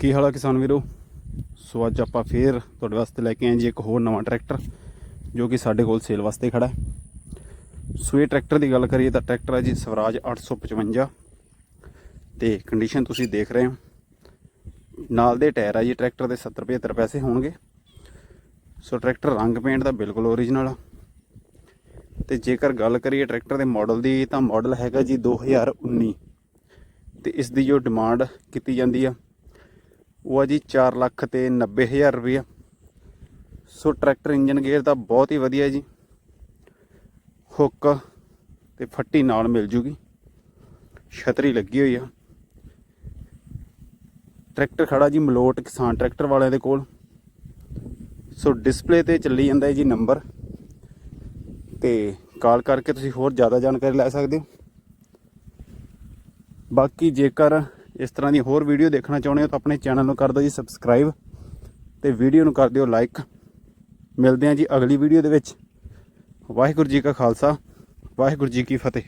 ਕੀ ਹਾਲ ਆ ਕਿਸਾਨ ਵੀਰੋ? ਸੋ ਅੱਜ ਆਪਾਂ ਫੇਰ ਤੁਹਾਡੇ ਵਾਸਤੇ ਲੈ ਕੇ ਆਏ ਜੀ ਇੱਕ ਹੋਰ ਨਵਾਂ ਟਰੈਕਟਰ, ਜੋ ਕਿ ਸਾਡੇ ਕੋਲ ਸੇਲ ਵਾਸਤੇ ਖੜਾ ਹੈ। ਸੋ ਇਹ ਟਰੈਕਟਰ ਦੀ ਗੱਲ ਕਰੀਏ ਤਾਂ ਟਰੈਕਟਰ ਹੈ ਜੀ ਸਵਰਾਜ 855 ਤੇ ਕੰਡੀਸ਼ਨ ਤੁਸੀਂ ਦੇਖ ਰਹੇ ਹੋ। ਨਾਲ ਦੇ ਟਾਇਰ ਆ ਜੀ ਟਰੈਕਟਰ ਦੇ 70 75 ਪੈਸੇ ਹੋਣਗੇ। ਸੋ ਟਰੈਕਟਰ ਰੰਗ ਪੇਂਟ ਦਾ ਬਿਲਕੁਲ ਓਰੀਜਨਲ ਆ। ਤੇ ਜੇਕਰ ਗੱਲ ਕਰੀਏ ਟਰੈਕਟਰ ਦੇ ਮਾਡਲ ਦੀ ਤਾਂ ਮਾਡਲ ਹੈਗਾ ਜੀ 2019 ਤੇ ਇਸ ਦੀ ਜੋ ਡਿਮਾਂਡ ਕੀਤੀ ਜਾਂਦੀ ਆ ਉਹ ਆ ਜੀ 4 ਲੱਖ ਤੇ 90 ਹਜ਼ਾਰ ਰੁਪਇਆ ਸੋ ਟਰੈਕਟਰ ਇੰਜਨ ਗੇਅਰ ਤਾਂ ਬਹੁਤ ਹੀ ਵਧੀਆ ਜੀ। ਹੁੱਕ ਤੇ ਫੱਟੀ ਨਾਲ ਮਿਲ ਜੂਗੀ। ਛਤਰੀ ਲੱਗੀ ਹੋਈ ਆ। ਟਰੈਕਟਰ ਖੜਾ ਜੀ ਮਲੋਟ ਕਿਸਾਨ ਟਰੈਕਟਰ ਵਾਲਿਆਂ ਦੇ ਕੋਲ। ਸੋ ਡਿਸਪਲੇ ਤੇ ਚੱਲੀ ਜਾਂਦਾ ਜੀ ਨੰਬਰ। ਤੇ ਕਾਲ ਕਰਕੇ ਤੁਸੀਂ ਹੋਰ ਜ਼ਿਆਦਾ ਜਾਣਕਾਰੀ ਲੈ ਸਕਦੇ ਹੋ। ਬਾਕੀ ਜੇਕਰ ਇਸ ਤਰ੍ਹਾਂ ਦੀ ਹੋਰ ਵੀਡੀਓ ਦੇਖਣਾ ਚਾਹੁੰਦੇ ਹੋ ਤਾਂ ਆਪਣੇ ਚੈਨਲ ਨੂੰ ਕਰ ਦਿਓ ਜੀ ਸਬਸਕ੍ਰਾਈਬ ਤੇ ਵੀਡੀਓ ਨੂੰ ਕਰ ਦਿਓ ਲਾਈਕ ਮਿਲਦੇ ਹਾਂ ਜੀ ਅਗਲੀ ਵੀਡੀਓ ਦੇ ਵਿੱਚ। ਵਾਹਿਗੁਰੂ ਜੀ ਕਾ ਖਾਲਸਾ, ਵਾਹਿਗੁਰੂ ਜੀ ਕੀ ਫਤਿਹ।